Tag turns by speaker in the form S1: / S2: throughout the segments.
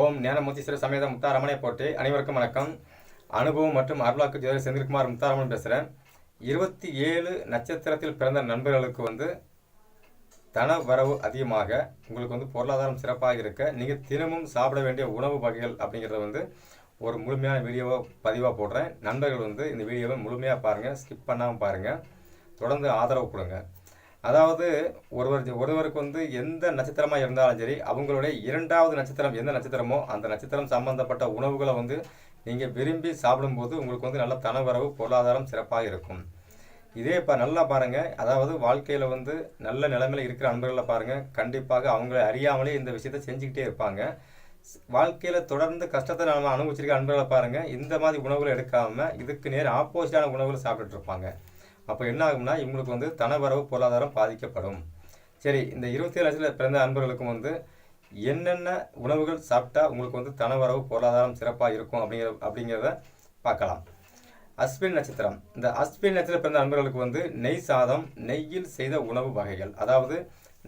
S1: ஓம் ஞானமூர்த்தீஸ்வர சமேத முத்தாரமனை போட்டு அனைவருக்கும் வணக்கம். அனுபவம் மற்றும் அருளாக்கு ஜோதி செந்தில்குமார் முத்தாரமன் பேசுகிறேன் இருபத்தி ஏழு நட்சத்திரத்தில் பிறந்த நண்பர்களுக்கு வந்து தன வரவு அதிகமாக உங்களுக்கு வந்து பொருளாதாரம் சிறப்பாக இருக்க நீங்கள் தினமும் சாப்பிட வேண்டிய உணவு வகைகள் அப்படிங்கிறத வந்து ஒரு முழுமையான வீடியோவை பதிவாக போடுறேன். நண்பர்கள் வந்து இந்த வீடியோவை முழுமையாக பாருங்கள் ஸ்கிப் பண்ணாமல் பாருங்கள் தொடர்ந்து ஆதரவு கொடுங்க. அதாவது ஒருவர் ஒருவருக்கு வந்து எந்த நட்சத்திரமாக இருந்தாலும் சரி அவங்களுடைய இரண்டாவது நட்சத்திரம் எந்த நட்சத்திரமோ அந்த நட்சத்திரம் சம்பந்தப்பட்ட உணவுகளை வந்து நீங்கள் விரும்பி சாப்பிடும்போது உங்களுக்கு வந்து நல்ல தனவரவு பொருளாதாரம் சிறப்பாக இருக்கும். இதே இப்போ நல்லா பாருங்கள் அதாவது வாழ்க்கையில் வந்து நல்ல நிலைமையில் இருக்கிற அன்பர்களை பாருங்கள் கண்டிப்பாக அவங்கள அறியாமலே இந்த விஷயத்தை செஞ்சுக்கிட்டே இருப்பாங்க. வாழ்க்கையில் தொடர்ந்து கஷ்டத்தை நம்ம அனுபவிச்சிருக்க அன்பர்களை பாருங்கள் இந்த மாதிரி உணவுகளை எடுக்காமல் இதுக்கு நேர் ஆப்போசிட்டான உணவுகளை சாப்பிட்டுட்டு இருப்பாங்க. அப்போ என்ன ஆகும்னா இவங்களுக்கு வந்து தனவரவு பொருளாதாரம் பாதிக்கப்படும். சரி இந்த இருபத்தி ஏழு லட்சத்தில் பிறந்த அன்பர்களுக்கும் வந்து என்னென்ன உணவுகள் சாப்பிட்டா உங்களுக்கு வந்து தனவரவு பொருளாதாரம் சிறப்பாக இருக்கும் அப்படிங்கிற அப்படிங்கிறத பார்க்கலாம். அஸ்வின் நட்சத்திரம். இந்த அஸ்வின் நட்சத்திரம் பிறந்த அன்பர்களுக்கு வந்து நெய் சாதம் நெய்யில் செய்த உணவு வகைகள். அதாவது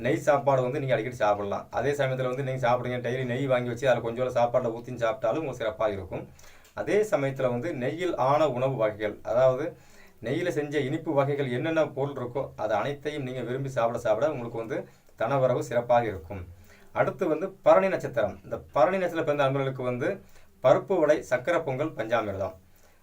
S1: நெய் சாப்பாடு வந்து நீங்கள் அடிக்கடி சாப்பிடலாம். அதே சமயத்தில் வந்து நீங்கள் சாப்பிடுங்க டெய்லி நெய் வாங்கி வச்சு அதில் கொஞ்சோட சாப்பாட்டில் ஊற்றி சாப்பிட்டாலும் உங்களுக்கு சிறப்பாக இருக்கும். அதே சமயத்தில் வந்து நெய்யில் ஆன உணவு வகைகள். அதாவது நெய்யில் செஞ்ச இனிப்பு வகைகள் என்னென்ன பொருள் இருக்கோ அது அனைத்தையும் நீங்கள் விரும்பி சாப்பிட சாப்பிட உங்களுக்கு வந்து தனவரவு சிறப்பாக இருக்கும். அடுத்து வந்து பரணி நட்சத்திரம். இந்த பரணி நட்சத்திரம் பிறந்த நண்பர்களுக்கு வந்து பருப்பு வடை சக்கரை பொங்கல் பஞ்சாமிர்தம்.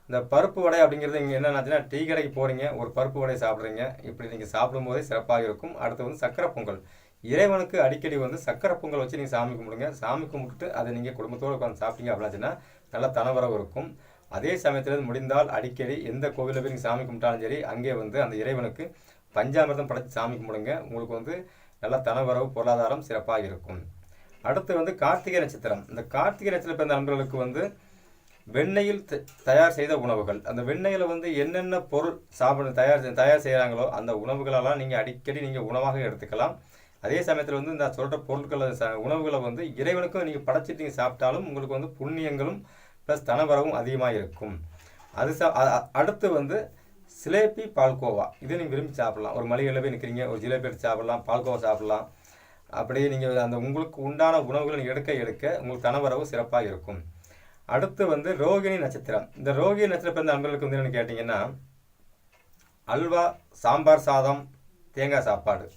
S1: இந்த பருப்பு வடை அப்படிங்கிறது இங்கே என்னென்னாச்சுன்னா டீ கடைக்கு போகிறீங்க ஒரு பருப்பு வடை சாப்பிட்றீங்க இப்படி நீங்கள் சாப்பிடும்போதே சிறப்பாக இருக்கும். அடுத்து வந்து சக்கரை பொங்கல். இறைவனுக்கு அடிக்கடி வந்து சக்கரை பொங்கல் வச்சு நீங்கள் சாமி கும்பிடுங்க. சாமி கும்பிட்டுட்டு அதை நீங்கள் குடும்பத்தோடு உட்காந்து சாப்பிட்டீங்க அப்படின்னாச்சுன்னா நல்ல தனவரவு இருக்கும். அதே சமயத்தில் முடிந்தால் அடிக்கடி எந்த கோவிலில் போய் நீங்கள் சாமி கும்பிட்டாலும் சரி அங்கே வந்து அந்த இறைவனுக்கு பஞ்சாமிர்தம் படைத்து சாமி கும்பிடுங்க. உங்களுக்கு வந்து நல்ல தனவரவு பொருளாதாரம் சிறப்பாக இருக்கும். அடுத்து வந்து கார்த்திகை நட்சத்திரம். இந்த கார்த்திகை நட்சத்திரம் பிறந்த நண்பர்களுக்கு வந்து வெண்ணெயில் த- தயார் செய்த உணவுகள். அந்த வெண்ணெயில் வந்து என்னென்ன பொருள் சாப்பிட தயார் செய்- தயார் செய்கிறாங்களோ அந்த உணவுகளெல்லாம் நீங்கள் அடிக்கடி நீங்கள் உணவாக எடுத்துக்கலாம். அதே சமயத்தில் வந்து இந்த சொல்கிற பொருட்களை ச உணவுகளை வந்து இறைவனுக்கும் நீங்கள் படைச்சிட்டு நீங்கள் சாப்பிட்டாலும் உங்களுக்கு வந்து புண்ணியங்களும் ப்ளஸ் தனவரவும் அதிகமாக இருக்கும் அது சா அடுத்து வந்து சிலேபி பால்கோவா. இது நீங்கள் விரும்பி சாப்பிடலாம். ஒரு மளிகையில் போய் நிற்கிறீங்க ஒரு ஜிலேபி எடுத்து சாப்பிட்லாம் பால்கோவா சாப்பிடலாம். அப்படியே நீங்கள் அந்த உங்களுக்கு உண்டான உணவுகளை எடுக்க எடுக்க உங்களுக்கு தனவரவு சிறப்பாக இருக்கும் அடுத்து வந்து ரோகிணி நட்சத்திரம். இந்த ரோகிணி நட்சத்திரம் பிறந்த நண்பர்களுக்கு வந்து என்னென்னு கேட்டிங்கன்னா அல்வா சாம்பார் சாதம் தேங்காய் சாப்பாடு.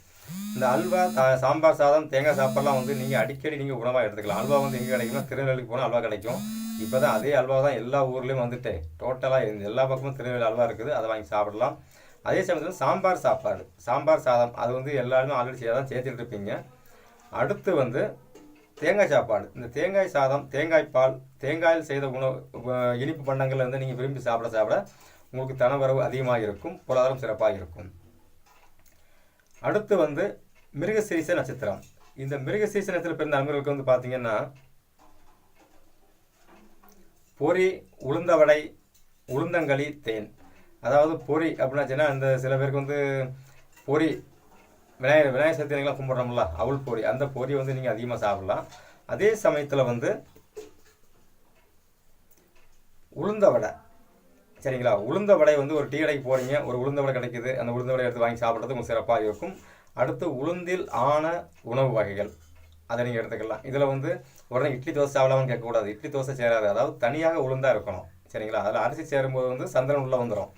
S1: இந்த அல்வா தா- சாம்பார் சாதம் தேங்காய் சாப்பாடுலாம் வந்து நீங்கள் அடிக்கடி நீங்கள் உணவாக எடுத்துக்கலாம். அல்வா வந்து எங்கே கிடைக்கும்னா திருநெல்வேலிக்கு போனால் அல்வா கிடைக்கும். இப்போ தான் அதே அல்வா தான் எல்லா ஊர்லேயும் வந்துட்டு. டோட்டலாக எல்லா பக்கமும் திருநெல்வேலி அல்வா இருக்குது. அதை வாங்கி சாப்பிடலாம். அதே சமயத்தில் சாம்பார் சாப்பாடு. சாம்பார் சாதம். அது வந்து எல்லாருமே ஆல்ரெடி தான் சேர்த்துட்டு இருப்பீங்க. அடுத்து வந்து தேங்காய் சாப்பாடு. இந்த தேங்காய் சாதம் தேங்காய் பால் தேங்காயில் செய்த உணவு இனிப்பு பண்டங்களை வந்து நீங்கள் விரும்பி சாப்பிட சாப்பிட உங்களுக்கு தனவரவு அதிகமாக இருக்கும். பொருளாதாரம் சிறப்பாக இருக்கும். அடுத்து வந்து மிருகசீரிச நட்சத்திரம். இந்த மிருகசீரிச நட்சத்திரம் பிறந்த அன்பர்களுக்கு வந்து பார்த்தீங்கன்னா பொரி உளுந்தவடை உளுந்தங்களி தேன். அதாவது பொரி அப்படின்னாச்சுன்னா இந்த சில பேருக்கு வந்து பொரி விநாயகர் விநாயகர் சதுர்த்தி கும்பிட்றோம்ல அவள் பொரி அந்த பொரி வந்து நீங்கள் அதிகமாக சாப்பிடலாம். அதே சமயத்தில் வந்து உளுந்த வடை சரிங்களா? உளுந்த வடை வந்து ஒரு டீ கடைக்கு போகிறீங்க ஒரு உளுந்த வடை கிடைக்குது அந்த உளுந்த வடை எடுத்து வாங்கி சாப்பிட்றது உங்களுக்கு சிறப்பாக இருக்கும். அடுத்து உளுந்தில் ஆன உணவு வகைகள். அதை நீங்கள் எடுத்துக்கலாம். இதில் வந்து உடனே இட்லி தோசை சாப்பிடலாம்னு கேட்கக்கூடாது. இட்லி தோசை சேராது. அதாவது தனியாக உளுந்தாக இருக்கணும். சரிங்களா? அதில் அரிசி சேரும்போது வந்து சந்திரன் உள்ளே வந்துடும்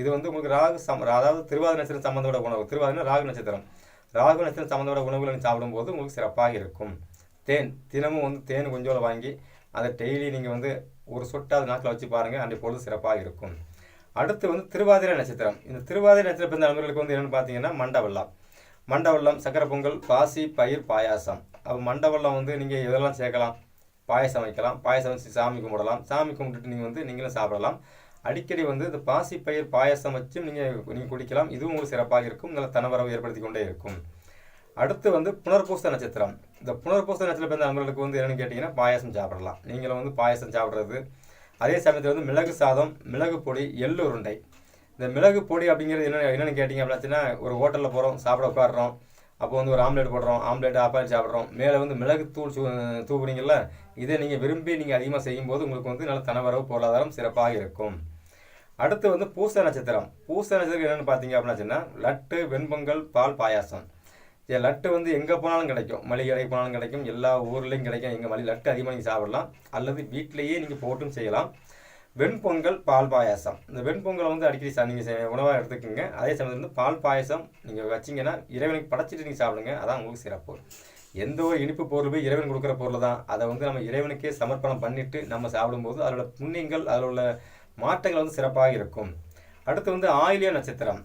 S1: இது வந்து உங்களுக்கு ராகு சம் அதாவது திருவாதிரை நட்சத்திரம் சம்மந்தோட உணவு. திருவாதிரை ராகு நட்சத்திரம். ராகு நட்சத்திரம் சம்மந்தோட உணவுகளை சாப்பிடும்போது உங்களுக்கு சிறப்பாக இருக்கும். தேன் தினமும் வந்து தேன் கொஞ்சோட வாங்கி அதை டெய்லி நீங்கள் வந்து ஒரு சொட்டாவது நாட்டில் வச்சு பாருங்கள் அன்றைய பொழுது சிறப்பாக இருக்கும். அடுத்து வந்து திருவாதிரை நட்சத்திரம். இந்த திருவாதிரை நட்சத்திரம் பிறந்த நண்பர்களுக்கு வந்து என்னென்னு பார்த்தீங்கன்னா மண்டவெல்லாம். மண்டவெல்லம் சக்கரை பொங்கல் பாசி பயிர் பாயாசம். அப்போ மண்டவெல்லம் வந்து நீங்கள் இதெல்லாம் சேர்க்கலாம். பாயசம் வைக்கலாம். பாயசம் வச்சு சாமி கும்பிடலாம். சாமி கும்பிட்டுட்டு நீங்கள் வந்து நீங்களும் சாப்பிடலாம். அடிக்கடி வந்து இந்த பாசிப்பயிர் பாயசம் வச்சு நீங்கள் நீங்கள் குடிக்கலாம். இதுவும் உங்களுக்கு சிறப்பாக இருக்கும். நல்ல தனவரவு ஏற்படுத்தி கொண்டே இருக்கும். அடுத்து வந்து புனர்பூச நட்சத்திரம். இந்த புனர்பூச நட்சத்திரம் பிறந்த நண்பர்களுக்கு வந்து என்னென்னு கேட்டிங்கன்னா பாயசம் சாப்பிடலாம். நீங்களும் வந்து பாயசம் சாப்பிட்றது. அதே சமயத்தில் வந்து மிளகு சாதம் மிளகு பொடி எள்ளு உருண்டை. இந்த மிளகு பொடி அப்படிங்கிறது என்ன என்னென்னு கேட்டிங்க அப்படின்னா ஒரு ஹோட்டலில் போகிறோம் சாப்பிட உட்காடுறோம் அப்போ வந்து ஒரு ஆம்லேட் போடுறோம் ஆம்லேட் ஆப்பாயில் சாப்பிட்றோம். மேலே வந்து மிளகு தூள் சூ தூக்குறீங்கள இதை நீங்கள் விரும்பி நீங்கள் அதிகமாக செய்யும்போது உங்களுக்கு வந்து நல்ல தனவரவு பொருளாதாரம் சிறப்பாக இருக்கும். அடுத்து வந்து பூச நட்சத்திரம். பூச நட்சத்திரம் என்னென்னு பார்த்தீங்க அப்படின்னா சொன்னால் லட்டு வெண்பொங்கல் பால் பாயாசம். இது லட்டு வந்து எங்கே போனாலும் கிடைக்கும். மளிகை கடைக்கு போனாலும் கிடைக்கும். எல்லா ஊர்லேயும் கிடைக்கும். எங்கள் மளிகை லட்டு அதிகமாக நீங்கள் சாப்பிடலாம். அல்லது வீட்டிலேயே நீங்கள் போட்டும் செய்யலாம். வெண்பொங்கல் பால் பாயாசம். இந்த வெண்பொங்கலை வந்து அடிக்கடி சா நீங்கள் உணவாக எடுத்துக்கோங்க. அதே சமயத்தில் வந்து பால் பாயாசம் நீங்கள் வச்சிங்கன்னா இறைவனுக்கு படைச்சிட்டு நீங்கள் சாப்பிடுங்க. அதான் உங்களுக்கு சிறப்பு. எந்த ஒரு இனிப்பு பொருள் இறைவன் கொடுக்குற பொருள் தான். அதை வந்து நம்ம இறைவனுக்கே சமர்ப்பணம் பண்ணிட்டு நம்ம சாப்பிடும்போது அதோட புண்ணியங்கள் அதில் உள்ள மாற்றங்கள் வந்து சிறப்பாக இருக்கும். அடுத்து வந்து ஆயிலிய நட்சத்திரம்.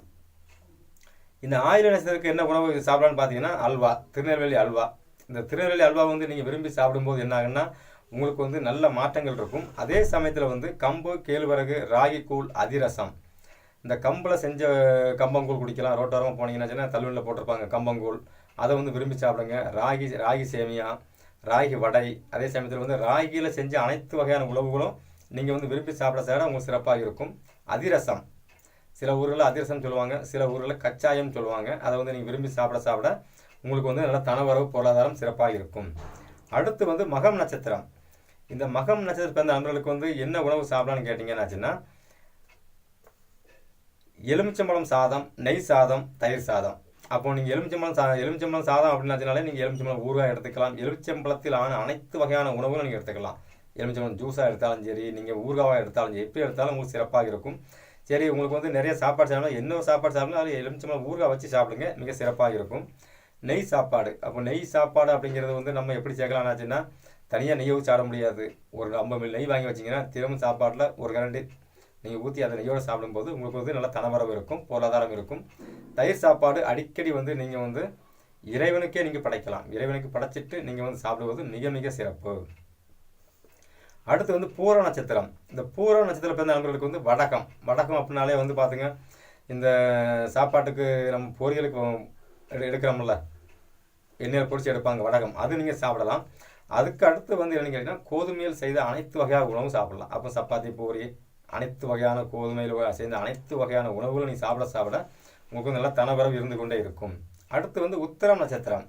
S1: இந்த ஆயிலிய நட்சத்திரத்துக்கு என்ன உணவு சாப்பிடலாம்னு பார்த்தீங்கன்னா அல்வா. திருநெல்வேலி அல்வா. இந்த திருநெல்வேலி அல்வா வந்து நீங்கள் விரும்பி சாப்பிடும்போது என்ன ஆகுன்னா உங்களுக்கு வந்து நல்ல மாற்றங்கள் இருக்கும். அதே சமயத்தில் வந்து கம்பு கேழ்வரகு ராகி கூழ் அதிரசம். இந்த கம்பில் செஞ்ச கம்பங்கூழ் குடிக்கலாம். ரோட்டோரமாக போனீங்கன்னா தள்ளுவண்டில் போட்டிருப்பாங்க கம்பங்கூழ். அதை வந்து விரும்பி சாப்பிடுங்க. ராகி ராகி சேமியா ராகி வடை. அதே சமயத்தில் வந்து ராகியில் செஞ்ச அனைத்து வகையான உணவுகளும் நீங்கள் வந்து விரும்பி சாப்பிட சாப்பிட உங்களுக்கு சிறப்பாக இருக்கும். அதிரசம். சில ஊர்களில் அதிரசம் சொல்லுவாங்க. சில ஊர்களில் கச்சாயம் சொல்லுவாங்க. அதை வந்து நீங்கள் விரும்பி சாப்பிட சாப்பிட உங்களுக்கு வந்து நல்ல தனவரவு பொருளாதாரம் சிறப்பாக இருக்கும். அடுத்து வந்து மகம் நட்சத்திரம். இந்த மகம் நட்சத்திரம் பிறந்த நண்பர்களுக்கு வந்து என்ன உணவு சாப்பிடலாம்னு கேட்டிங்கன்னாச்சுன்னா எலுமிச்சம்பழம் சாதம் நெய் சாதம் தயிர் சாதம். அப்போ நீங்கள் எலுமிச்சம்பழம் சா எலுமிச்சம்பழம் சாதம் அப்படின்னாச்சுனாலே நீங்கள் எலுமிச்சம்பழம் ஊறுகாய் எடுத்துக்கலாம். எலுமிச்சம்பழத்தில் ஆன அனைத்து வகையான உணவுகளும் நீங்கள் எடுத்துக்கலாம். எலுமிச்சம்பழம் ஜூஸாக எடுத்தாலும் சரி நீங்கள் ஊறுகாவாக எடுத்தாலும் சரி எப்படி எடுத்தாலும் உங்களுக்கு சிறப்பாக இருக்கும். சரி உங்களுக்கு வந்து நிறைய சாப்பாடு சாப்பிடலாம். என்ன சாப்பாடு சாப்பிடலாம்? அதில் எலுமிச்சம்பழம் ஊறுகாய் வச்சு சாப்பிடுங்க. மிக சிறப்பாக இருக்கும். நெய் சாப்பாடு. அப்போ நெய் சாப்பாடு அப்படிங்கிறது வந்து நம்ம எப்படி சேர்க்கலாம்னாச்சுன்னா தனியாக நெய்யை ஊற்றி சாப்பிட முடியாது. ஒரு ஐம்பது மில்லி நெய் வாங்கி வச்சிங்கன்னா திரும்ப சாப்பாட்டில் ஒரு கரண்டி நீங்கள் ஊற்றி அதை நெய்யோடு சாப்பிடும்போது உங்களுக்கு வந்து நல்ல தனவரவு இருக்கும் பொருளாதாரம் இருக்கும். தயிர் சாப்பாடு அடிக்கடி வந்து நீங்கள் வந்து இறைவனுக்கே நீங்கள் படைக்கலாம். இறைவனுக்கு படைச்சிட்டு நீங்கள் வந்து சாப்பிடுவது மிக மிக சிறப்பு. அடுத்து வந்து பூர நட்சத்திரம். இந்த பூர நட்சத்திரம் பிறந்த நண்பர்களுக்கு வந்து வடகம். வடகம் அப்படின்னாலே வந்து பார்த்துங்க இந்த சாப்பாட்டுக்கு நம்ம பொரியலுக்கு எடு- எடுக்கிறோம்ல எண்ணெயில் பொடிச்சு எடுப்பாங்க வடகம். அது நீங்கள் சாப்பிடலாம். அதுக்கு அடுத்து வந்து என்னன்னு கேட்டிங்கன்னா கோதுமையில் செய்த அனைத்து வகையான உணவும் சாப்பிடலாம். அப்போ சப்பாத்தி பூரி அனைத்து வகையான கோதுமையில் வ- செய்த அனைத்து வகையான உணவுகளும் நீங்கள் சாப்பிட சாப்பிட உங்களுக்கு நல்லா தனவரவு இருந்து கொண்டே இருக்கும். அடுத்து வந்து உத்திரம் நட்சத்திரம்.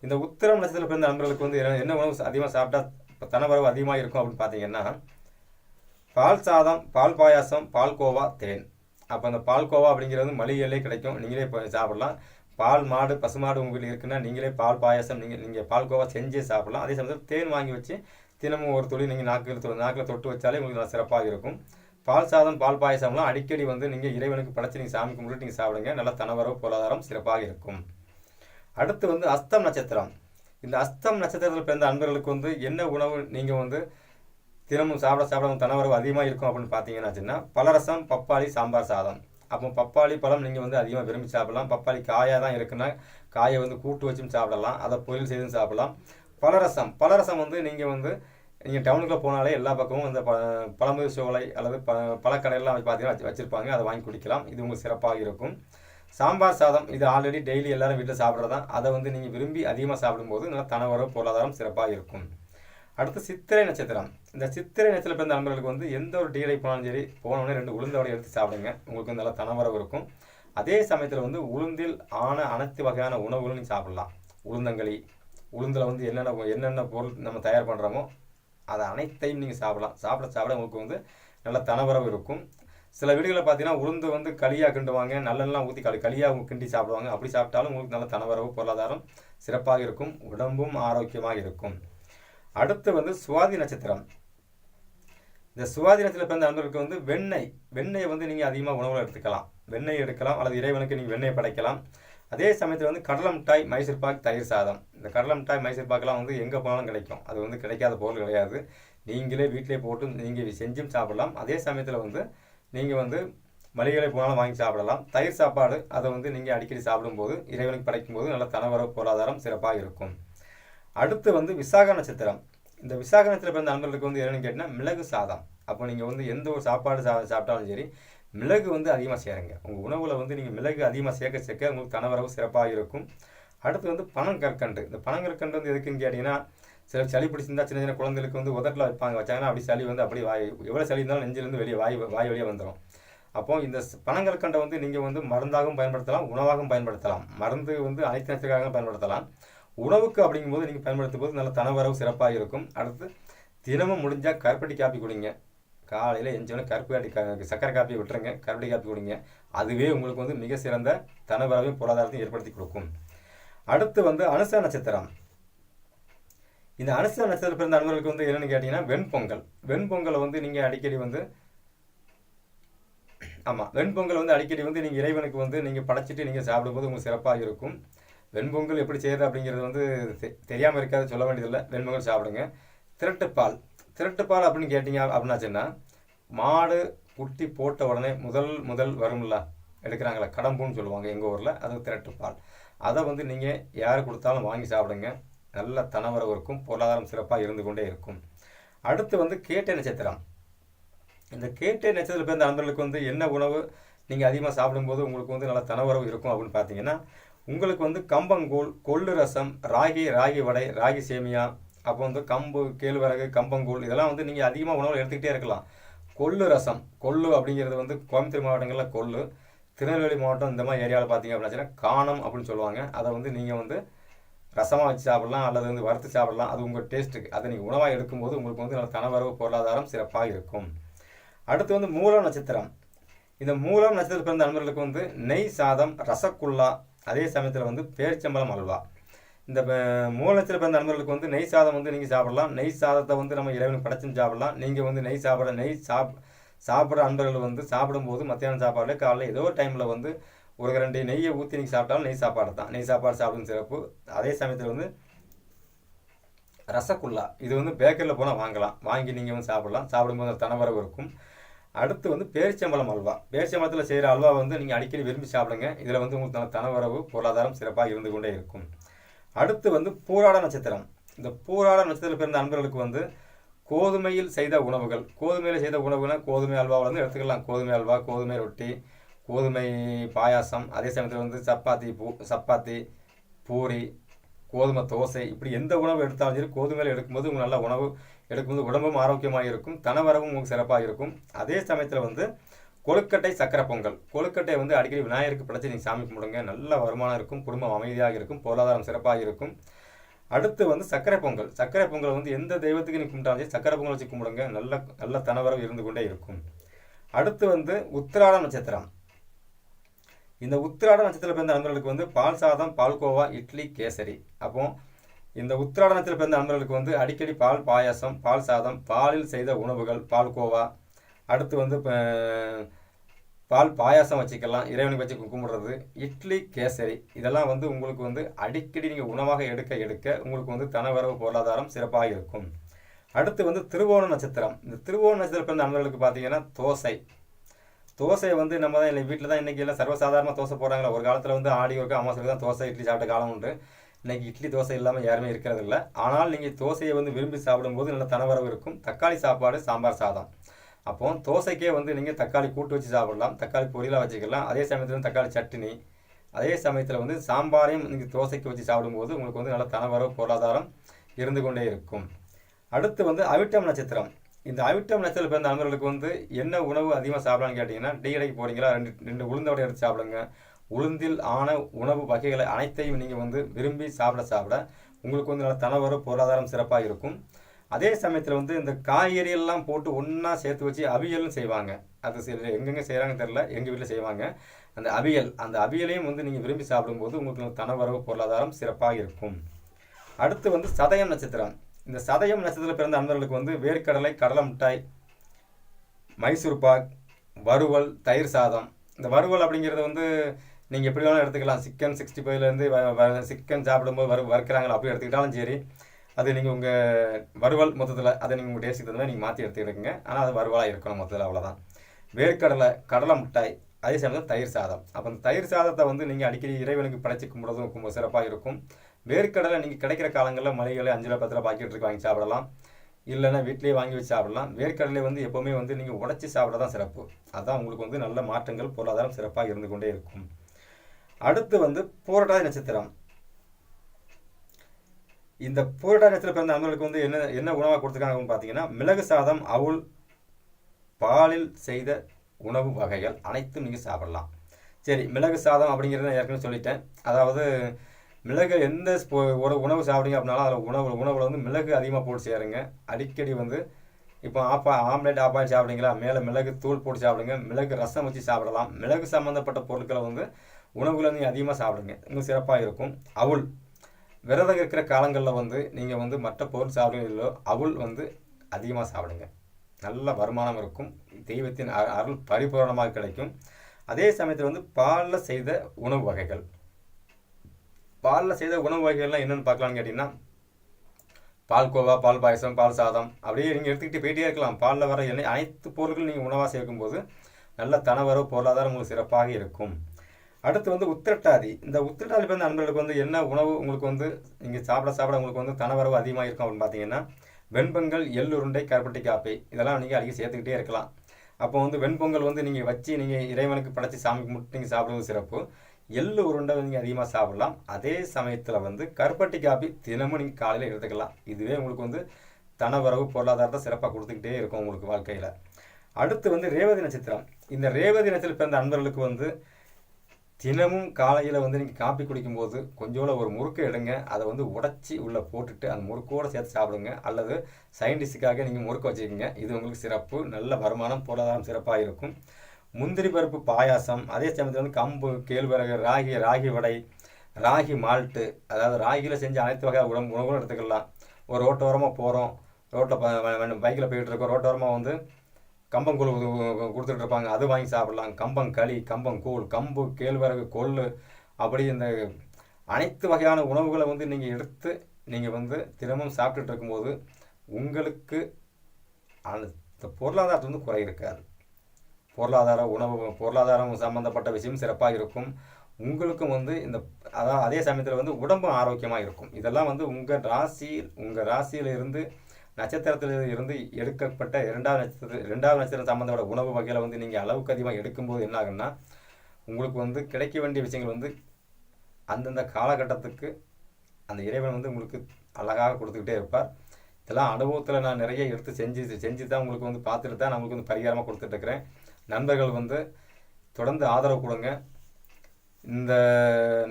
S1: இந்த உத்திரம் நட்சத்திரம் பிறந்த நண்பர்களுக்கு வந்து என்ன- உணவு அதிகமாக சாப்பிட்டா இப்ப தனவரவு அதிகமாக இருக்கும் அப்படின்னு பார்த்தீங்கன்னா பால் சாதம் பால் பாயாசம் பால்கோவா தேன். அப்போ அந்த பால்கோவா அப்படிங்கிறது மளிகையிலே கிடைக்கும். நீங்களே இப்போ சாப்பிடலாம். பால் மாடு பசுமாடு உங்கள் இருக்குன்னா நீங்களே பால் பாயாசம் நீங்கள் நீங்கள் பால் கோவா செஞ்சே சாப்பிடலாம். அதே சமயத்தில் தேன் வாங்கி வச்சு தினமும் ஒரு துளி நீங்கள் நாக்கில் தொ- நாக்கில் தொட்டு வச்சாலே உங்களுக்கு நல்லா சிறப்பாக இருக்கும். பால் சாதம் பால் பாயசம்லாம் அடிக்கடி வந்து நீங்கள் இறைவனுக்கு படைச்சு நீங்கள் சாமி கும்பிட்டு நீங்கள் சாப்பிடுங்க. நல்லா தனவரவு பொருளாதாரம் சிறப்பாக இருக்கும். அடுத்து வந்து அஸ்தம் நட்சத்திரம். இந்த அஸ்தம் நட்சத்திரத்தில் பிறந்த அன்பர்களுக்கு வந்து என்ன உணவு நீங்கள் வந்து தினமும் சாப்பிட சாப்பிட தனவரவு அதிகமாக இருக்கும் அப்படின்னு பார்த்தீங்கன்னாச்சுன்னா பலரசம் பப்பாளி சாம்பார் சாதம். அப்போ பப்பாளி பழம் நீங்கள் வந்து அதிகமாக விரும்பி சாப்பிடலாம். பப்பாளி காயாக தான் இருக்குன்னா காயை வந்து கூட்டு வச்சும் சாப்பிடலாம். அதை பொரியல் செய்தும் சாப்பிடலாம். பலரசம் பலரசம் வந்து நீங்கள் வந்து நீங்கள் டவுனுக்குள்ளே போனாலே எல்லா பக்கமும் இந்த ப பழமுதிர் சோலை அல்லது ப பழக்கடையெல்லாம் பார்த்தீங்கன்னா வச்சு வச்சுருப்பாங்க. அதை வாங்கி குடிக்கலாம். இது உங்களுக்கு சிறப்பாக இருக்கும். சாம்பார் சாதம். இது ஆல்ரெடி டெய்லி எல்லோரும் வீட்டில் சாப்பிட்றதான் அதை வந்து நீங்கள் விரும்பி அதிகமாக சாப்பிடும்போது நல்லா தனவரவு பொருளாதாரம் சிறப்பாக இருக்கும். அடுத்து சித்திரை நட்சத்திரம். இந்த சித்திரை நட்சத்திரம் பிறந்த நண்பர்களுக்கு வந்து எந்த ஒரு டீலை போனாலும் சரி போனோடனே ரெண்டு உளுந்தோடை எடுத்து சாப்பிடுங்க. உங்களுக்கு வந்து நல்லா தனவரவு இருக்கும். அதே சமயத்தில் வந்து உளுந்தில் ஆன அனைத்து வகையான உணவுகளும் நீங்கள் சாப்பிடலாம். உளுந்தங்களி உளுந்தில் வந்து என்னென்ன என்னென்ன பொருள் நம்ம தயார் பண்ணுறோமோ அதை அனைத்தையும் நீங்கள் சாப்பிடலாம். சாப்பிட சாப்பிட உங்களுக்கு வந்து நல்ல தனவரவு இருக்கும். சில வீடுகளில் பார்த்தீங்கன்னா உளுந்து வந்து களியாக கிண்டுவாங்க. நல்லெல்லாம் ஊற்றி களி களியாக கிண்டி சாப்பிடுவாங்க. அப்படி சாப்பிட்டாலும் உங்களுக்கு நல்ல தனவரவு பொருளாதாரம் சிறப்பாக இருக்கும். உடம்பும் ஆரோக்கியமாக இருக்கும். அடுத்து வந்து சுவாதி நட்சத்திரம். இந்த சுவாதி நட்சத்திரம் பிறந்த நண்பர்களுக்கு வந்து வெண்ணெய். வெண்ணெயை வந்து நீங்கள் அதிகமாக உணவில் எடுத்துக்கலாம். வெண்ணெய் எடுக்கலாம். அல்லது இறைவனுக்கு நீங்கள் வெண்ணெய் படைக்கலாம். அதே சமயத்தில் வந்து கடலம் டாய் மைசூர் பாக் தயிர் சாதம். இந்த கடலம் டாய் மைசூர் பாக்கெலாம் வந்து எங்கே போனாலும் கிடைக்கும். அது வந்து கிடைக்காத பொருள் கிடையாது. நீங்களே வீட்டிலே போட்டு நீங்கள் செஞ்சும் சாப்பிடலாம். அதே சமயத்தில் வந்து நீங்கள் வந்து மளிகை போனாலும் வாங்கி சாப்பிடலாம். தயிர் சாப்பாடு அதை வந்து நீங்கள் அடிக்கடி சாப்பிடும்போது இறைவனுக்கு படைக்கும்போது நல்ல தனவரவு பொருளாதாரம் சிறப்பாக இருக்கும். அடுத்து வந்து விசாக நட்சத்திரம். இந்த விசாக நட்சத்திரம் பிறந்த நண்பர்களுக்கு வந்து என்னென்னு கேட்டிங்கன்னா மிளகு சாதம். அப்போ நீங்கள் வந்து எந்த ஒரு சாப்பாடு சா சாப்பிட்டாலும் சரி மிளகு வந்து அதிகமாக சேருங்க. உங்கள் உணவில் வந்து நீங்கள் மிளகு அதிகமாக சேர்க்க சேர்க்க உங்களுக்கு கணவரவு சிறப்பாக இருக்கும். அடுத்து வந்து பனங்கற்கண்டு இந்த பனங்கற்கண்டு வந்து எதுக்குன்னு கேட்டிங்கன்னா சில சளி பிடிச்சிருந்தா சின்ன சின்ன குழந்தைகளுக்கு வந்து உதட்டில் வைப்பாங்க. வச்சாங்கன்னா அப்படி சளி வந்து அப்படி வாய் எவ்வளோ சளி இருந்தாலும் நெஞ்சிலேருந்து வெளியே வாய் வாய் வழியாக வந்துடும் அப்போ இந்த பனங்கற்கண்டை வந்து நீங்கள் வந்து மருந்தாகவும் பயன்படுத்தலாம் உணவாகவும் பயன்படுத்தலாம். மருந்து வந்து அனைத்து நேரத்துக்காகவும் பயன்படுத்தலாம். உணவுக்கு அப்படிங்கும்போது நீங்கள் பயன்படுத்தும் போது நல்ல தனவரவு சிறப்பாக இருக்கும். அடுத்து தினமும் முடிஞ்சால் கருப்பட்டி காப்பி குடிங்க. காலையில் எஞ்சோடனே கருப்பு காப்பி க சக்கரை காப்பி விட்டுருங்க கருப்பட்டி காப்பி குடிங்க. அதுவே உங்களுக்கு வந்து மிக சிறந்த தனவரவையும் பொருளாதாரத்தையும் ஏற்படுத்தி கொடுக்கும். அடுத்து வந்து அனுச நட்சத்திரம். இந்த அனுச நட்சத்திரம் பிறந்த அன்பர்களுக்கு வந்து என்னென்னு கேட்டிங்கன்னா வெண்பொங்கல். வெண்பொங்கலை வந்து நீங்கள் அடிக்கடி வந்து ஆமாம் வெண்பொங்கல் வந்து அடிக்கடி வந்து நீங்கள் இறைவனுக்கு வந்து நீங்கள் படைச்சிட்டு நீங்கள் சாப்பிடும்போது உங்களுக்கு சிறப்பாக இருக்கும். வெண்பொங்கல் எப்படி செய்யுது அப்படிங்கிறது வந்து தெ- இருக்காது சொல்ல வேண்டியதில்லை. வெண்பொங்கல் சாப்பிடுங்க. திரட்டுப்பால். திரட்டுப்பால் அப்படின்னு கேட்டிங்க அப்படின்னாச்சுன்னா மாடு குட்டி போட்ட உடனே முதல் முதல் வரும்ல எடுக்கிறாங்களா கடம்புன்னு சொல்லுவாங்க எங்கள் ஊரில் அது திரட்டுப்பால். அதை வந்து நீங்கள் யார் கொடுத்தாலும் வாங்கி சாப்பிடுங்க. நல்ல தனவரவு இருக்கும் பொருளாதாரம் சிறப்பாக இருந்து கொண்டே இருக்கும். அடுத்து வந்து கேட்டை நட்சத்திரம். இந்த கேட்டை நட்சத்திரத்தில் பிறந்த நண்பர்களுக்கு வந்து என்ன உணவு நீங்கள் அதிகமாக சாப்பிடும்போது உங்களுக்கு வந்து நல்ல தனவரவு இருக்கும் அப்படின்னு பார்த்தீங்கன்னா உங்களுக்கு வந்து கம்பங்கூழ் கொள்ளு ரசம் ராகி ராகி வடை ராகி சேமியா அப்போ வந்து கம்பு கேழ்வரகு கம்பங்கூழ் இதெல்லாம் வந்து நீங்கள் அதிகமாக உணவு எடுத்துக்கிட்டே இருக்கலாம். கொள்ளு ரசம் கொள்ளு அப்படிங்கிறது வந்து கோயம்புத்தூர் மாவட்டங்களில் கொள்ளு திருநெல்வேலி மாவட்டம் இந்த மாதிரி ஏரியாவில் பார்த்தீங்க அப்படின்னா காணம் அப்படின்னு சொல்லுவாங்க. அதை வந்து நீங்கள் வந்து ரசமாக வச்சு சாப்பிடலாம் அல்லது வந்து வறுத்து சாப்பிடலாம். அது உங்கள் டேஸ்ட்டுக்கு அதை நீங்கள் உணவாக எடுக்கும்போது உங்களுக்கு வந்து நல்ல தனவரவு பொருளாதாரம் சிறப்பாக இருக்கும். அடுத்து வந்து மூலம் நட்சத்திரம். இந்த மூலம் நட்சத்திரம் பிறந்த நண்பர்களுக்கு வந்து நெய் சாதம் ரசகுல்லா அதே சமயத்தில் வந்து பேரிச்சம்பழம் அல்வா. இந்த ப- பிறந்த நண்பர்களுக்கு வந்து நெய் சாதம் வந்து நீங்கள் சாப்பிடலாம். நெய் சாதத்தை வந்து நம்ம இறைவனுக்கு படைச்சும் சாப்பிடலாம். நீங்கள் வந்து நெய் சாப்பிட நெய் சாப் சாப்பிட்ற அன்பர்கள் வந்து சாப்பிடும்போது மத்தியானம் சாப்பாடு காலையில் ஏதோ டைமில் வந்து ஒரு ரெண்டு நெய்யை ஊற்றி நீங்கள் சாப்பிட்டாலும் நெய் சாப்பாடு தான். நெய் சாப்பாடு சாப்பிடும் சிறப்பு. அதே சமயத்தில் வந்து ரசகுல்லா. இது வந்து பேக்கரியில் போனால் வாங்கலாம். வாங்கி நீங்கள் வந்து சாப்பிடலாம். சாப்பிடும்போது தனவரவு இருக்கும். அடுத்து வந்து பேரிச்சம்பழம் அல்வா. பேரிச்சம்பழத்தில் செய்கிற அல்வா வந்து நீங்கள் அடிக்கடி விரும்பி சாப்பிடுங்க. இதில் வந்து உங்களுக்கு நல்ல தனவரவு பொருளாதாரம் சிறப்பாக இருந்து கொண்டே இருக்கும். அடுத்து வந்து பூராட நட்சத்திரம். இந்த பூராட நட்சத்திரத்தில் பிறந்த அன்பர்களுக்கு வந்து கோதுமையில் செய்த உணவுகள். கோதுமையில் செய்த உணவுகள்னால் கோதுமை அல்வாவில் வந்து எடுத்துக்கலாம். கோதுமை அல்வா கோதுமை ரொட்டி கோதுமை பாயாசம் அதே சமயத்தில் வந்து சப்பாத்தி பூ சப்பாத்தி பூரி கோதுமை தோசை. இப்படி எந்த உணவு எடுத்தாலும் சரி கோதுமையில் எடுக்கும்போது உங்களுக்கு நல்ல உணவு எடுக்கும்போது உடம்பும் ஆரோக்கியமாக இருக்கும் தனவரவும் உங்களுக்கு சிறப்பாக இருக்கும் அதே சமயத்தில் வந்து கொழுக்கட்டை சக்கரை பொங்கல். கொழுக்கட்டை வந்து அடிக்கடி விநாயகருக்கு படைச்சு நீங்கள் சாமி கும்பிடுங்க. நல்ல வருமானம் இருக்கும் குடும்பம் அமைதியாக இருக்கும் பொருளாதாரம் சிறப்பாக இருக்கும் அடுத்து வந்து சர்க்கரை பொங்கல். சர்க்கரை பொங்கல் வந்து எந்த தெய்வத்துக்கு நீ கும்பிட்டாலும் சக்கரை பொங்கல் வச்சு கும்பிடுங்க. நல்ல நல்ல தனவரவு இருந்து கொண்டே இருக்கும். அடுத்து வந்து உத்திராட நட்சத்திரம். இந்த உத்திராட நட்சத்திரம் பிறந்த நண்பர்களுக்கு வந்து பால் சாதம் பால்கோவா இட்லி கேசரி. அப்போது இந்த உத்திராடனத்தில் பிறந்த நண்பர்களுக்கு வந்து அடிக்கடி பால் பாயாசம் பால் சாதம் பாலில் செய்த உணவுகள் பால் கோவா அடுத்து வந்து ப- பால் பாயாசம் வச்சுக்கலாம் இறைவனுக்கு வச்சு கும்பிடுறது இட்லி கேசரி இதெல்லாம் வந்து உங்களுக்கு வந்து அடிக்கடி நீங்கள் உணவாக எடுக்க எடுக்க உங்களுக்கு வந்து தனவரவு பொருளாதாரம் சிறப்பாக இருக்கும். அடுத்து வந்து திருவோண நட்சத்திரம். இந்த திருவோண நட்சத்திரம் பிறந்த நண்பர்களுக்கு பார்த்தீங்கன்னா தோசை. தோசை வந்து நம்ம தான் வீட்டில் தான் இன்றைக்கி எல்லாம் சர்வசாதாரணமாக தோசை போடுறாங்களா. ஒரு காலத்தில் வந்து ஆடி ஒருக்க அமாவாசைக்கு தான் தோசை இட்லி சாப்பிட்ட காலம் உண்டு. இன்றைக்கி இட்லி தோசை இல்லாமல் யாருமே இருக்கிறது இல்லை ஆனால் நீங்கள் தோசையை வந்து விரும்பி சாப்பிடும்போது நல்ல தனவரவு இருக்கும். தக்காளி சாப்பாடு சாம்பார் சாதம். அப்போ தோசைக்கே வந்து நீங்கள் தக்காளி கூட்டு வச்சு சாப்பிடலாம். தக்காளி பொரியலாக வச்சுக்கலாம். அதே சமயத்தில் வந்து தக்காளி சட்னி. அதே சமயத்தில் வந்து சாம்பாரையும் நீங்கள் தோசைக்கு வச்சு சாப்பிடும்போது உங்களுக்கு வந்து நல்ல தனவரவு பொருளாதாரம் இருந்து கொண்டே இருக்கும். அடுத்து வந்து அவிட்டம் நட்சத்திரம். இந்த அவிட்டம் நட்சத்திரம் பிறந்த நண்பர்களுக்கு வந்து என்ன உணவு அதிகமாக சாப்பிடலாம்னு கேட்டிங்கன்னா டீ கடைக்கு போகிறீங்களா ரெண்டு ரெண்டு உளுந்தோட எடுத்து சாப்பிடுங்க. உளுந்தில் ஆன உணவு வகைகளை அனைத்தையும் நீங்கள் வந்து விரும்பி சாப்பிட சாப்பிட உங்களுக்கு வந்து நல்ல தனவரவு பொருளாதாரம் சிறப்பாக இருக்கும். அதே சமயத்தில் வந்து இந்த காய்கறியெல்லாம் போட்டு ஒன்றா சேர்த்து வச்சு அவியலும் செய்வாங்க. அது சில எங்கெங்கே செய்கிறாங்கன்னு தெரில எங்கள் வீட்டில் செய்வாங்க. அந்த அவியல் அந்த அவியலையும் வந்து நீங்கள் விரும்பி சாப்பிடும்போது உங்களுக்கு தனவரவு பொருளாதாரம் சிறப்பாக இருக்கும். அடுத்து வந்து சதயம் நட்சத்திரம். இந்த சதயம் நட்சத்திரத்தில் பிறந்த அன்பர்களுக்கு வந்து வேர்க்கடலை கடலை மிட்டாய் மைசூர் பாக் வறுவல் தயிர் சாதம். இந்த வறுவல் அப்படிங்கிறது வந்து நீங்கள் எப்படி வேணாலும் எடுத்துக்கலாம். சிக்கன் சிக்ஸ்டி ஃபைவ்லேருந்து சிக்கன் சாப்பிடும்போது வறு வறுக்கிறாங்களா அப்படி எடுத்துக்கிட்டாலும் சரி அது நீங்கள் உங்கள் வறுவல் மொத்தத்தில் அதை நீங்கள் உங்கள் டேஸ்ட்டுக்கு தகுந்த நீங்கள் மாற்றி எடுத்துக்கிடுங்க. ஆனால் அது வறுவலாக இருக்கணும் மொத்தத்தில் அவ்வளோதான் வேர்க்கடலை கடலை மிட்டாய் அதே சமயத்தில் தயிர் சாதம். அப்போ அந்த தயிர் சாதத்தை வந்து நீங்கள் அடிக்கடி இறைவனுக்கு படைச்சி கும்பிடுறதும் ரொம்ப சிறப்பாக இருக்கும். வேர்க்கடலை நீங்கள் கிடைக்கிற காலங்களில் மளிகைகளை அஞ்சு ரூபா பத்து ரூபா பாக்கெட்டுக்கு வாங்கி சாப்பிடலாம். இல்லைன்னா வீட்லேயே வாங்கி வச்சு சாப்பிடலாம். வேர்க்கடலை வந்து எப்போவுமே வந்து நீங்கள் உடச்சி சாப்பிட தான் சிறப்பு. அதுதான் உங்களுக்கு வந்து நல்ல மாற்றங்கள் பொருளாதாரம் சிறப்பாக இருந்து கொண்டே இருக்கும். அடுத்து வந்து பூரட்டாதி நட்சத்திரம். இந்த பூரட்டாதி நட்சத்திரம் பிறந்த நண்பர்களுக்கு வந்து என்ன என்ன உணவாக கொடுத்துருக்காங்கன்னு பார்த்தீங்கன்னா மிளகு சாதம் அவுள் பாலில் செய்த உணவு வகைகள் அனைத்தும் நீங்கள் சாப்பிடலாம். சரி மிளகு சாதம் அப்படிங்கிறத நான் ஏற்கனவே சொல்லிட்டேன். அதாவது மிளகு எந்த ஒரு உணவு சாப்பிடுங்க அப்படின்னாலும் அதில் உணவு உணவில் வந்து மிளகு அதிகமாக போட்டு சேருங்க. அடிக்கடி வந்து இப்போ ஆப்பா ஆம்லேட் ஆப்பாயில் சாப்பிடுங்களா மேலே மிளகு தூள் போட்டு சாப்பிடுங்க. மிளகு ரசம் வச்சு சாப்பிடலாம். மிளகு சம்மந்தப்பட்ட பொருட்களை வந்து உணவுகளை நீங்கள் அதிகமாக சாப்பிடுங்க. இன்னும் சிறப்பாக இருக்கும். அவுள் விரதம் இருக்கிற காலங்களில் வந்து நீங்கள் வந்து மற்ற பொருள் சாப்பிடுங்களோ அவுள் வந்து அதிகமாக சாப்பிடுங்க. நல்ல வருமானம் இருக்கும். தெய்வத்தின் அ- அருள் பரிபூரணமாக கிடைக்கும். அதே சமயத்தில் வந்து பாலில் செய்த உணவு வகைகள். பாலில் செய்த உணவு வகைகள்லாம் என்னென்னு பார்க்கலான்னு கேட்டிங்கன்னா பால்கோவா பால் பாயசம் பால் சாதம் அப்படியே நீங்கள் எடுத்துக்கிட்டு போயிட்டே இருக்கலாம். பாலில் வர எண்ணெய் அனைத்து பொருட்களும் நீங்கள் உணவாக சேர்க்கும்போது நல்ல தனவரவு பொருளாதாரம் உங்களுக்கு சிறப்பாக இருக்கும். அடுத்து வந்து உத்திரட்டாதி. இந்த உத்திரட்டாதி பிறந்த நண்பர்களுக்கு வந்து என்ன உணவு உங்களுக்கு வந்து நீங்கள் சாப்பிட சாப்பிட உங்களுக்கு வந்து தனவரவு அதிகமாக இருக்கும் அப்படின்னு பார்த்தீங்கன்னா வெண்பொங்கல் எள்ளுருண்டை கருப்பட்டி காப்பி. இதெல்லாம் நீங்கள் அடிக்கடி சேர்த்துக்கிட்டே இருக்கலாம். அப்போ வந்து வெண்பொங்கல் வந்து நீங்கள் வச்சு நீங்கள் இறைவனுக்கு படைச்சி சாமி கும்பிட்டு நீங்கள் சாப்பிடுவது சிறப்பு. எள்ளு உருண்டை நீங்கள் அதிகமாக சாப்பிடலாம். அதே சமயத்தில் வந்து கருப்பட்டி காப்பி தினமும் நீங்கள் காலையில் எடுத்துக்கலாம். இதுவே உங்களுக்கு வந்து தனவரவு பொருளாதாரத்தை சிறப்பாக கொடுத்துக்கிட்டே இருக்கும் உங்களுக்கு வாழ்க்கையில். அடுத்து வந்து ரேவதி நட்சத்திரம். இந்த ரேவதி நட்சத்திரம் பிறந்த அன்பர்களுக்கு வந்து தினமும் காலையில் வந்து நீங்கள் காப்பி குடிக்கும்போது கொஞ்சோட ஒரு முறுக்கு எடுங்க. அதை வந்து உடைச்சி உள்ளே போட்டுட்டு அந்த முறுக்கோடு சேர்த்து சாப்பிடுங்க. அல்லது சயின்டிஸ்டுக்காக நீங்கள் முறுக்கு வச்சுக்கோங்க. இது உங்களுக்கு சிறப்பு. நல்ல வருமானம் பொருளாதாரம் சிறப்பாக இருக்கும். முந்திரி பருப்பு பாயாசம். அதே சமயத்தில் வந்து கம்பு கேழ்வரகு ராகி ராகி வடை ராகி மால்ட்டு. அதாவது ராகியில் செஞ்ச அனைத்து வகை உணவு உணவுகளும் எடுத்துக்கலாம். ஒரு ரோட்டோரமாக போகிறோம் ரோட்டில் பைக்கில் போயிட்டு இருக்கோம். ரோட்டோரமாக வந்து கம்பங்கூழ் கொடுத்துட்டு இருப்பாங்க அது வாங்கி சாப்பிடலாம். கம்பங்களி கம்பங்கூழ் கம்பு கேழ்வரகு கொள்ளு அப்படி இந்த அனைத்து வகையான உணவுகளை வந்து நீங்கள் எடுத்து நீங்கள் வந்து தினமும் சாப்பிட்டுட்டு இருக்கும்போது உங்களுக்கு அந்த பொருளாதாரத்தை வந்து குறை இருக்காது. பொருளாதார உணவு பொருளாதாரம் சம்மந்தப்பட்ட விஷயம் சிறப்பாக இருக்கும். உங்களுக்கும் வந்து இந்த அதான் அதே சமயத்தில் வந்து உடம்பும் ஆரோக்கியமாக இருக்கும். இதெல்லாம் வந்து உங்கள் ராசி உங்கள் ராசியில் இருந்து நட்சத்திரத்தில் இருந்து எடுக்கப்பட்ட இரண்டாவது நட்சத்திர இரண்டாவது நட்சத்திரம் சம்பந்தப்பட்ட உணவு வகையில் வந்து நீங்கள் அளவுக்கு அதிகமாக எடுக்கும்போது என்ன ஆகுன்னா உங்களுக்கு வந்து கிடைக்க வேண்டிய விஷயங்கள் வந்து அந்தந்த காலகட்டத்துக்கு அந்த இறைவன் வந்து உங்களுக்கு அழகாக கொடுத்துக்கிட்டே இருப்பார். இதெல்லாம் அனுபவத்தில் நான் நிறைய எடுத்து செஞ்சு செஞ்சு தான் உங்களுக்கு வந்து பார்த்துட்டு தான் நான் உங்களுக்கு வந்து பரிகாரமாக கொடுத்துட்ருக்குறேன் நண்பர்கள் வந்து தொடர்ந்து ஆதரவு கொடுங்க. இந்த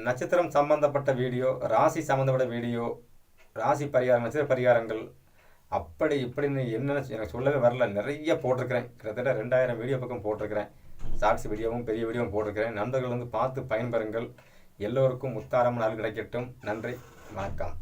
S1: நட்சத்திரம் சம்பந்தப்பட்ட வீடியோ ராசி சம்மந்தப்பட்ட வீடியோ ராசி பரிகாரம் நட்சத்திர பரிகாரங்கள் அப்படி இப்படின்னு என்னென்னு எனக்கு சொல்லவே வரல. நிறைய போட்டிருக்கிறேன். கிட்டத்தட்ட ரெண்டாயிரம் வீடியோ பக்கம் போட்டிருக்கிறேன். ஷார்ட்ஸ் வீடியோவும் பெரிய வீடியோவும் போட்டிருக்கிறேன். நண்பர்கள் வந்து பார்த்து பயன்பெறுங்கள். எல்லோருக்கும் முத்தாரம் நாள் கிடைக்கட்டும். நன்றி. வணக்கம்.